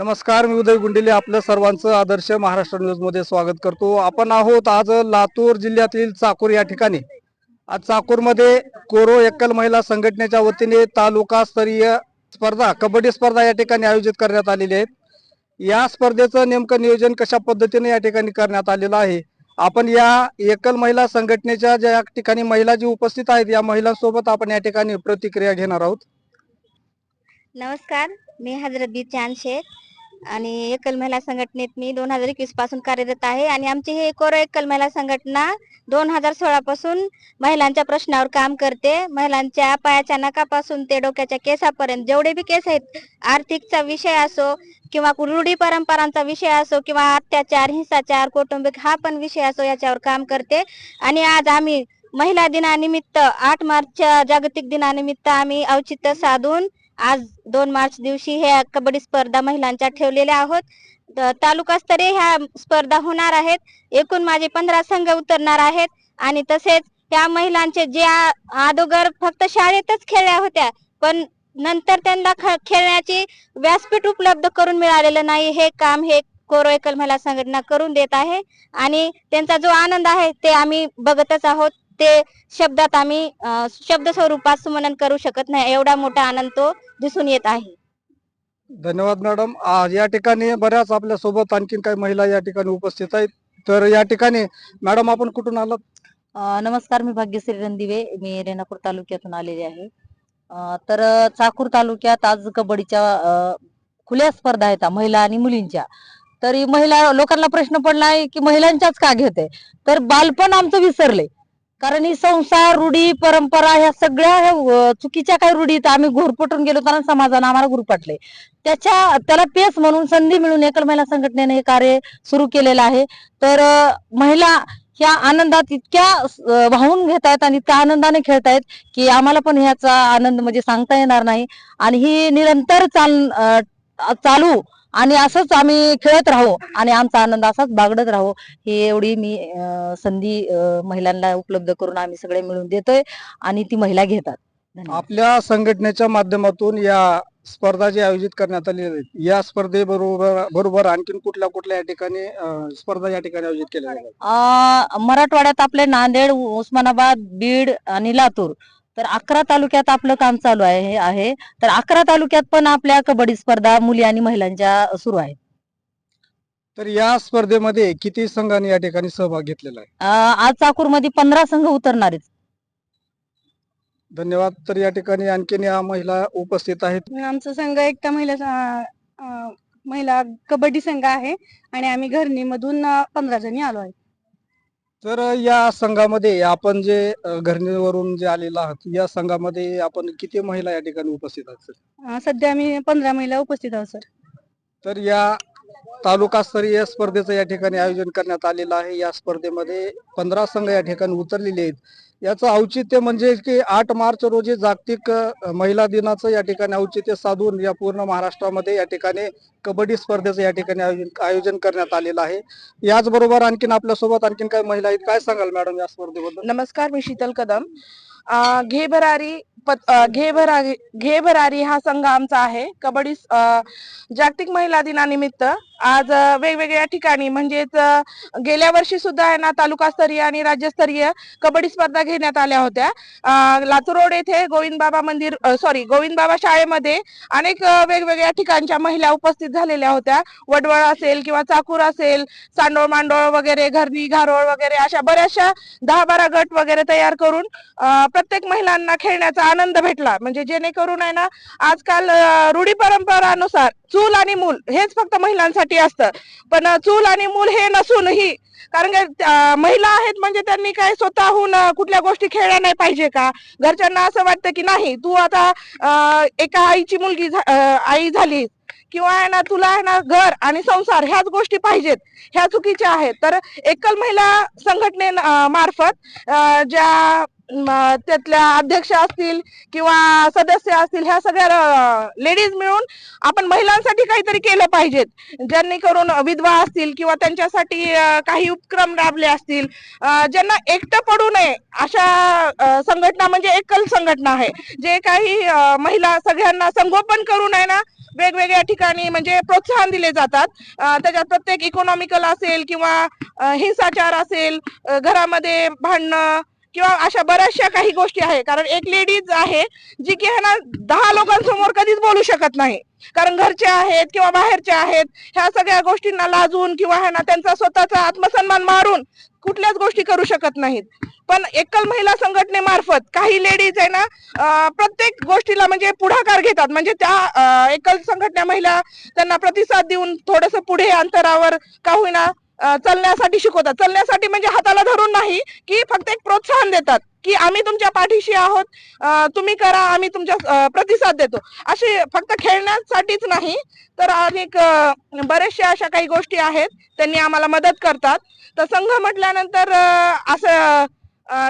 नमस्कार मी उदय गुंडेले आपलं सर्वांचं आदर्श महाराष्ट्र न्यूजमध्ये स्वागत करतो. आपण आहोत आज लातूर जिल्ह्यातील चाकूर या ठिकाणी. आज चाकूरमध्ये कोरो एकल महिला संघटनेच्या वतीने तालुकास्तरीय स्पर्धा कबड्डी स्पर्धा या ठिकाणी आयोजित करण्यात आलेली आहेत या स्पर्धेचं नेमकं नियोजन कशा पद्धतीने या ठिकाणी करण्यात आलेलं आहे? आपण या एकल महिला संघटनेच्या ज्या ठिकाणी महिला जी उपस्थित आहेत या महिलांसोबत आपण या ठिकाणी प्रतिक्रिया घेणार आहोत. नमस्कार मी हजरतबी चांद शेख. आणि एकल महिला संघटनेत मी दोन हजार एकवीसपासून कार्यरत आहे. आणि आमची ही कोरो एकल महिला संघटना दोन हजार सोळा पासून महिलांच्या प्रश्नावर काम करते. महिलांच्या पायाच्या नकापासून ते डोक्याच्या केसापर्यंत जेवढे बी केस आहेत आर्थिकचा विषय असो किंवा रूढी परंपरांचा विषय असो किंवा अत्याचार हिंसाचार कौटुंबिक हा पण विषय असो याच्यावर काम करते. आणि आज आम्ही महिला दिनानिमित्त आठ मार्चच्या जागतिक दिनानिमित्त आम्ही औचित्य साधून आज दोन मार्च दिवशी ह्या कबड्डी स्पर्धा महिलांच्या ठेवलेल्या आहोत. तालुकास्तरीय ह्या स्पर्धा होणार आहेत. एकूण माझे पंधरा संघ उतरणार आहेत आणि तसेच त्या महिलांचे जे अगोदर फक्त शाळेतच खेळल्या होत्या पण नंतर त्यांना ख- खेळण्याची व्यासपीठ उपलब्ध करून मिळालेलं नाही. हे काम हे कोरो एकल महिला संघटना करून देत आहे आणि त्यांचा जो आनंद आहे ते आम्ही बघतच आहोत. ते शब्दात आम्ही शब्द स्वरूपात सुमनन करू शकत नाही. एवढा मोठा आनंद तो दिसून येत आहे. धन्यवाद मॅडम. आज या ठिकाणी बऱ्याच आपल्यासोबत आणखीन काही महिला या ठिकाणी उपस्थित आहेत. तर या ठिकाणी मॅडम आपण कुठून आलात? अ, नमस्कार मी भाग्यश्री रणदिवे. मी रेणापूर तालुक्यातून आलेले आहे. अ, तर अ, चाकूर तालुक्यात आज कबड्डीच्या अ, खुल्या स्पर्धा आहेत महिला आणि मुलींच्या. तरी महिला लोकांना प्रश्न पडला आहे की महिलांच्याच का घेते तर बालपण आमचं विसरले कारण ही संसार रूढी परंपरा ह्या सगळ्या चुकीच्या काही रूढीत आम्ही घोरपटून गेलो कारण समाजानं आम्हाला घुरपटले त्याच्या त्याला पेस म्हणून संधी मिळून एकल महिला संघटनेने हे कार्य सुरू केलेलं आहे. तर महिला ह्या आनंदात इतक्या वाहून घेत आहेत आणि त्या आनंदाने खेळतायत की आम्हाला पण ह्याचा आनंद म्हणजे सांगता येणार नाही. आणि ही निरंतर चाल चालू आणि असंच आम्ही खेळत राहू आणि आमचा आनंद असाच बागडत राहू. ही एवढी मी संधी महिलांना उपलब्ध करून आम्ही सगळे मिळून देतोय आणि ती महिला घेतात. आपल्या संघटनेच्या माध्यमातून या स्पर्धा जी आयोजित करण्यात आली या स्पर्धेबरोबर बरोबर आणखीन कुठल्या कुठल्या या ठिकाणी स्पर्धा या ठिकाणी आयोजित केल्या मराठवाड्यात आपले नांदेड उस्मानाबाद बीड आणि लातूर तर अकरा तालुक्यात आपलं काम चालू आहे हे आहे. तर अकरा तालुक्यात पण आपल्या कबड्डी स्पर्धा मुली आणि महिलांच्या सुरू आहेत. तर या स्पर्धेमध्ये किती संघांनी या ठिकाणी सहभाग घेतलेला आहे? अ, आज चाकूरमध्ये पंधरा संघ उतरणार आहेत. धन्यवाद. तर या ठिकाणी आणखीन या महिला उपस्थित आहेत. आमचा संघ एकटा महिला स- अं, महिला कबड्डी संघ आहे आणि आम्ही घरणी मधून पंधरा जणी आलो आहे. तर या संघामध्ये आपण जे घरणीवरून जे आलेला आहात या संघामध्ये आपण किती महिला या ठिकाणी उपस्थित आहात सर? अं, सध्या आम्ही पंधरा महिला उपस्थित आहोत सर. तर या तालुकास्तरीय स्पर्धेचं या ठिकाणी आयोजन करण्यात आलेलं आहे. या स्पर्धेमध्ये पंधरा संघ या ठिकाणी उतरलेले आहेत. याचं औचित्य म्हणजे की आठ मार्च रोजी जागतिक महिला दिनाचं या ठिकाणी औचित्य साधून या पूर्ण महाराष्ट्रामध्ये या ठिकाणी कबड्डी स्पर्धेचं या ठिकाणी आयोजन आयोजन करण्यात आलेलं आहे. याचबरोबर आणखीन आपल्यासोबत आणखीन काही महिला आहेत. काय सांगाल मॅडम या स्पर्धेबद्दल? नमस्कार मी शीतल कदम. घेभरारी घे भरारी पत- घे भरारी घे भरारी हा संघ आमचा आहे. कबड्डी जागतिक महिला दिनानिमित्त आज वेगवेगळ्या ठिकाणी म्हणजेच गेल्या वर्षी सुद्धा आहे ना तालुकास्तरीय आणि राज्यस्तरीय कबड्डी स्पर्धा घेण्यात आल्या होत्या. लातूर रोड येथे गोविंद बाबा मंदिर सॉरी गोविंद बाबा शाळेमध्ये अनेक वेगवेगळ्या ठिकाणच्या महिला उपस्थित झालेल्या होत्या. वडवळ असेल किंवा चाकूर असेल सांडोळ मांडोळ वगैरे घरणी घारोळ वगैरे अशा बऱ्याचशा दहा बारा गट वगैरे तयार करून प्रत्येक महिलांना खेळण्याचा आनंद भेटला. म्हणजे जेणेकरून आहे ना आजकाल रूढी परंपरानुसार चूल आणि मूल हेच फक्त महिलांसाठी असतं. पण चूल आणि मूल हे नसूनही कारण महिला आहेत म्हणजे त्यांनी काय स्वतःहून कुठल्या गोष्टी खेळल्या नाही पाहिजे का? घरच्यांना असं वाटतं की नाही तू आता एका आईची मुलगी झा- आई झाली किंवा आहे ना तुला आहे ना घर आणि संसार ह्याच गोष्टी पाहिजेत ह्या चुकीच्या आहेत. तर एकल महिला संघटने मार्फत ज्या त्यातल्या अध्यक्ष असतील किंवा सदस्य असतील ह्या सगळ्या लेडीज मिळून आपण महिलांसाठी काहीतरी केलं पाहिजेत. ज्यांनी करून विधवा असतील किंवा त्यांच्यासाठी काही उपक्रम राबले असतील ज्यांना एकटं पडू नये अशा संघटना म्हणजे एकल संघटना आहे. जे काही महिला सगळ्यांना संगोपन करून आहे ना वेगवेगळ्या ठिकाणी म्हणजे प्रोत्साहन दिले जातात. त्याच्यात प्रत्येक इकॉनॉमिकल असेल किंवा हिंसाचार असेल घरामध्ये भांडणं किंवा अशा बऱ्याचशा काही गोष्टी आहे कारण एक लेडीज आहे जी की है ना दहा लोकांसमोर कधीच बोलू शकत नाही. कारण घरचे आहेत किंवा बाहेरचे आहेत ह्या सगळ्या गोष्टींना लाजून किंवा है ना त्यांचा स्वतःचा आत्मसन्मान मारून कुठल्याच गोष्टी करू शकत नाहीत. पण एकल महिला संघटनेमार्फत काही लेडीज आहे ना प्रत्येक गोष्टीला म्हणजे पुढाकार घेतात. म्हणजे त्या एकल संघटना महिला त्यांना प्रतिसाद देऊन थोडस पुढे अंतरावर का होईना चालण्यासाठी शिकवतात. चलण्यासाठी म्हणजे हाताला धरून नाही की फक्त एक प्रोत्साहन देतात की आम्ही तुमच्या पाठीशी आहोत तुम्ही करा आम्ही तुमच्या प्रतिसाद देतो. असे फक्त खेळण्यासाठीच नाही तर अनेक बऱ्याचशा अशा काही गोष्टी आहेत त्यांनी आम्हाला मदत करतात. तर संघ म्हटल्यानंतर असं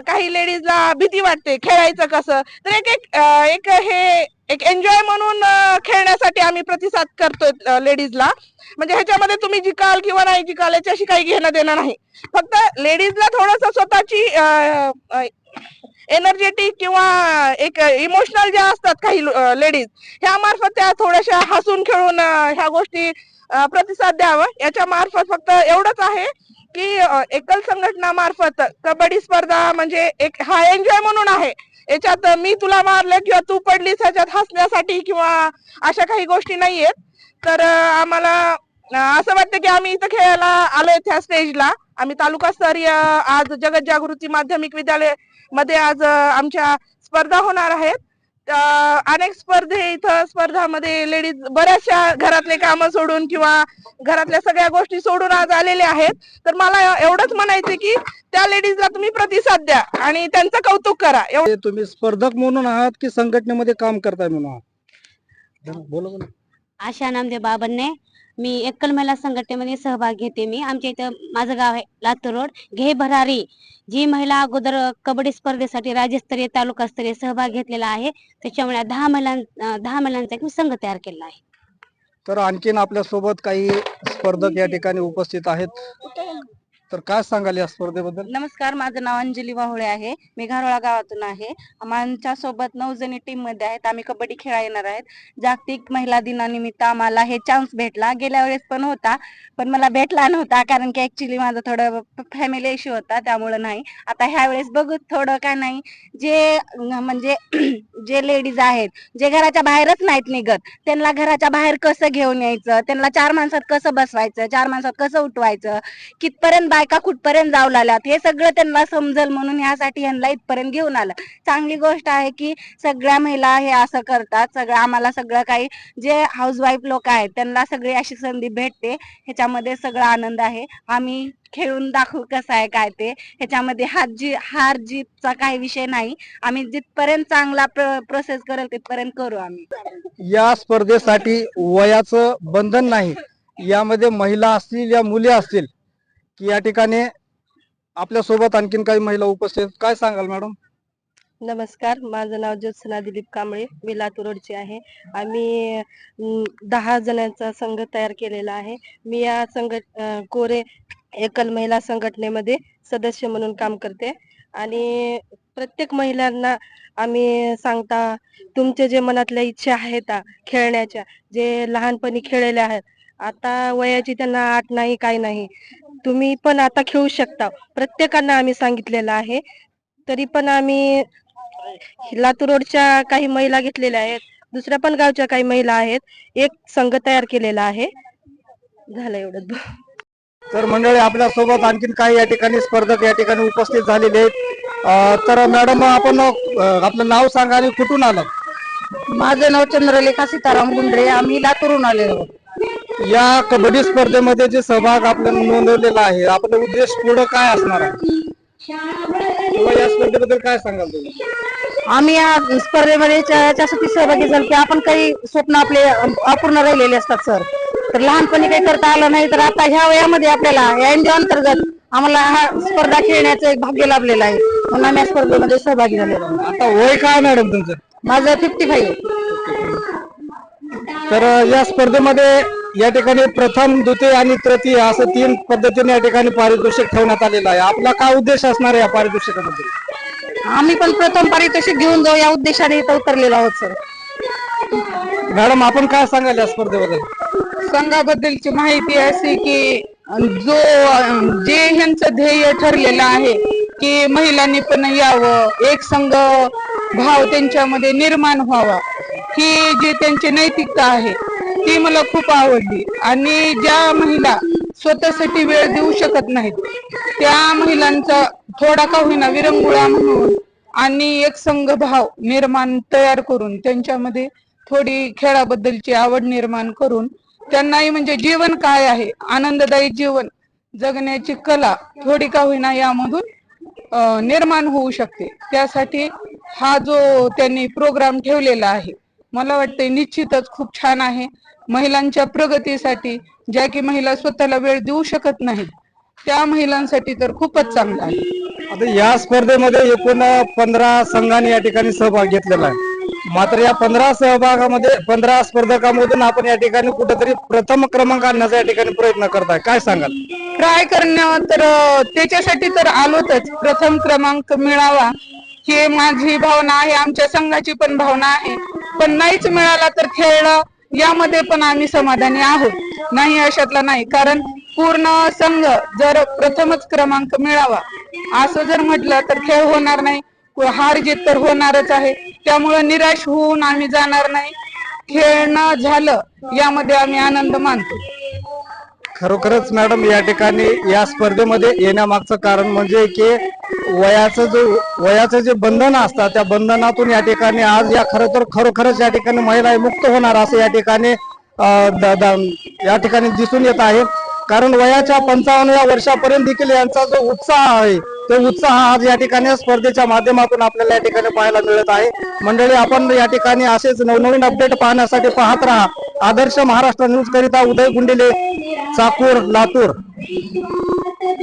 काही लेडीजला भीती वाटते खेळायचं कसं? तर एक एक एक हे एक एन्जॉय म्हणून खेळण्यासाठी आम्ही प्रतिसाद करतोय लेडीजला. म्हणजे ह्याच्यामध्ये तुम्ही जिकाल किंवा नाही जिकाल याच्याशी काही घेणं देणं नाही. फक्त लेडीजला थोडस स्वतःची एनर्जेटिक किंवा एक इमोशनल ज्या असतात काही लेडीज ह्या मार्फत त्या थोड्याशा हसून खेळून ह्या गोष्टी प्रतिसाद द्यावं. याच्या मार्फत फक्त एवढंच आहे. की एकल संघटना मार्फत कबड्डी स्पर्धा म्हणजे एक हा एन्जॉय म्हणून आहे. याच्यात मी तुला मारलं किंवा तू पडलीस ह्याच्यात हसण्यासाठी किंवा अशा काही गोष्टी नाहीयेत. तर आम्हाला असं वाटतं की आम्ही इथं खेळायला आलोय त्या स्टेजला आम्ही तालुकास्तरीय आज जगत जागृती माध्यमिक विद्यालयमध्ये आज आमच्या स्पर्धा होणार आहेत. अनेक स्पर्धे इथं स्पर्धामध्ये लेडीज बऱ्याचशा घरातले कामं सोडून किंवा घरातल्या सगळ्या गोष्टी सोडून आज आलेले आहेत. तर मला एवढंच म्हणायचं की त्या लेडीजला तुम्ही प्रतिसाद द्या आणि त्यांचं कौतुक करा. तुम्ही स्पर्धक म्हणून आहात की संघटनेमध्ये काम करताय म्हणून आहात? बोला बोला. आशा नामदेव बाबांने मी एकल महिला संघटनेमध्ये सहभाग घेते मी. आमच्या इथं माझं गाव आहे लातूर रोड. घे भरारी. जी महिला अगोदर कबड्डी स्पर्धेसाठी राज्यस्तरीय तालुकास्तरीय सहभाग घेतलेला आहे त्याच्यामुळे दहा महिलां दहा महिलांचा एक मी संघ तयार केलेला आहे. तर आणखीन आपल्यासोबत काही स्पर्धक या ठिकाणी उपस्थित आहेत. तर काय सांगाल या स्पर्धेबद्दल? नमस्कार माझं नाव अंजली वाहुळे आहे. मी घारोळा गावातून आहे. आमच्यासोबत नऊ जणी टीममध्ये आहेत. आम्ही कबड्डी खेळा येणार आहेत. जागतिक महिला दिनानिमित्त आम्हाला हे चान्स भेटला. गेल्या वेळेस पण होता पण मला भेटला नव्हता कारण की ऍक्च्युली माझं थोडं फॅमिली इश्यू होता त्यामुळे नाही. आता ह्या वेळेस बघू थोडं काय नाही. जे म्हणजे जे लेडीज आहेत जे घराच्या बाहेरच नाहीत निघत त्यांना घराच्या बाहेर कसं घेऊन यायचं? त्यांना चार माणसात कसं बसवायचं? चार माणसात कसं उठवायचं? कितपर्यंत बायका कुठपर्यंत जाऊ लागल्यात? हे सगळं त्यांना समजल म्हणून ह्यासाठी यांना इथपर्यंत घेऊन आलं. चांगली गोष्ट आहे की सगळ्या महिला हे असं करतात. सगळं आम्हाला सगळं काही जे हाऊसवाईफ लोक आहेत त्यांना सगळी अशी संधी भेटते. ह्याच्यामध्ये सगळा आनंद आहे. आम्ही खेळून दाखवू कसं आहे काय ते. ह्याच्यामध्ये हार जी हार जीतचा काही विषय नाही. आम्ही जिथपर्यंत चांगला प्रोसेस करेल तिथपर्यंत करू आम्ही. या स्पर्धेसाठी वयाचं बंधन नाही. यामध्ये महिला असतील या मुली असतील की या ठिकाणी आपल्यासोबत आणखीन काही महिला उपस्थित काय सांगाल मॅडम? नमस्कार माझं नाव ज्योत्सना दिलीप कांबळे मी लातूर रोडची आहे. आम्ही दहा जणांचा संघ तयार केलेला आहे. मी या संघ कोरे एकल महिला संघटनेमध्ये सदस्य म्हणून काम करते. आणि प्रत्येक महिलांना आम्ही सांगता तुमचे जे मनातल्या इच्छा आहेत खेळण्याच्या जे लहानपणी खेळलेल्या आहेत आता वयाची त्यांना आठ नाही काही नाही. तुम्ही पण आता खेळू शकता. प्रत्येकांना आम्ही सांगितलेलं आहे. तरी पण आम्ही लातूर रोडच्या काही महिला घेतलेल्या आहेत. दुसऱ्या पण गावच्या काही महिला आहेत. एक संघ तयार केलेला आहे. झालं एवढंच तर मंडळी आपल्यासोबत आणखीन काही या ठिकाणी स्पर्धक या ठिकाणी उपस्थित झालेले आहेत. तर मॅडम आपण आपलं नाव सांगा आणि कुठून आलात? माझं नाव चंद्रलेखा सीताराम गुंडरे आम्ही लातूरून आलेलो. आहोत. या कबड्डी स्पर्धेमध्ये जे सहभाग आपल्याला नोंदवलेला आहे आपला उद्देश पुढे काय असणार आहे? किंवा या स्पर्धेबद्दल काय सांगाल तुम्ही? आम्ही या स्पर्धेमध्ये याच्यासाठी सहभागी झालो की आपण काही स्वप्न आपले अपूर्ण राहिलेले असतात सर. तर लहानपणी काही करता आलं नाही तर आता ह्या वयामध्ये आपल्याला या एनजीओ अंतर्गत आम्हाला हा स्पर्धा खेळण्याचं एक भाग्य लाभलेलं आहे. म्हणून आम्ही या स्पर्धेमध्ये सहभागी झालेलो. आता वय काय मॅडम तुमचं? माझं फिफ्टी फाईव्ह तर या स्पर्धेमध्ये या ठिकाणी प्रथम द्वितीय आणि तृतीय असं तीन पद्धतीने या ठिकाणी पारितोषिक ठेवण्यात आलेलं आहे. आपला काय उद्देश असणार आहे या पारितोषिकाबद्दल आम्ही पण प्रथम पारितोषिक घेऊन जाऊ या उद्देशाने इथं उतरलेलो आहोत सर. मॅडम आपण काय सांगाल या स्पर्धेबद्दल? संघाबद्दलची माहिती अशी की जो जे ह्यांचं ध्येय ठरलेलं आहे की महिलांनी पण यावं एक संघ भाव त्यांच्यामध्ये निर्माण व्हावा. ही जी त्यांची नैतिकता आहे ती मला खूप आवडली. आणि ज्या महिला स्वतःसाठी वेळ देऊ शकत नाहीत त्या महिलांचा थोडा का होईना विरंगुळा म्हणून आणि एक संघ भाव निर्माण तयार करून त्यांच्यामध्ये थोडी खेळाबद्दलची आवड निर्माण करून त्यांनाही म्हणजे जीवन काय आहे आनंददायी जीवन जगण्याची कला थोडी का होईना यामधून निर्माण होऊ शकते. त्यासाठी हा जो त्यांनी प्रोग्राम ठेवलेला आहे मला वाटतंय निश्चितच खूप छान आहे. महिलांच्या प्रगतीसाठी ज्या की महिला स्वतःला वेळ देऊ शकत नाहीत त्या महिलांसाठी तर खूपच चांगलं आहे. आता या स्पर्धेमध्ये एकूण पंधरा संघांनी या ठिकाणी सहभाग घेतलेला आहे. मात्र या पंधरा सहभागामध्ये पंधरा स्पर्धकांमधून आपण या ठिकाणी कुठेतरी प्रथम क्रमांक आणण्याचा या ठिकाणी प्रयत्न करताय. काय सांगाल? ट्राय करणं तर त्याच्यासाठी तर आलोतच. प्रथम क्रमांक मिळावा. ही माझी भावना आहे आमच्या संघाची पण भावना आहे. पण नाहीच मिळाला तर खेळणं यामध्ये पण आम्ही समाधानी आहोत. नाही अशातला नाही. कारण पूर्ण संघ जर प्रथमच क्रमांक मिळावा असं जर म्हटलं तर खेळ होणार नाही. हार जीत तर होणारच आहे. त्यामुळे निराश होऊन आम्ही जाणार नाही. खेळणं झालं यामध्ये आम्ही आनंद मानतो. खरोखरच मॅडम या ठिकाणी या स्पर्धेमध्ये येण्यामागचं कारण म्हणजे की वयाचं जो वयाचं जे बंधन असतात त्या बंधनातून या ठिकाणी आज या खरं तर खरोखरच या ठिकाणी महिला मुक्त होणार असं या ठिकाणी या ठिकाणी दिसून येत आहे. कारण वयाच्या पंचावन्न वर्षापर्यंत देखील यांचा जो उत्साह आहे तो उत्साह आज या ठिकाणी स्पर्धेच्या माध्यमातून आपल्याला या ठिकाणी पाहायला मिळत आहे. मंडळी आपण या ठिकाणी असेच नवनवीन अपडेट पाहण्यासाठी पाहत राहा. आदर्श महाराष्ट्र न्यूज करिता उदय गुंडिले चाकूर लातूर.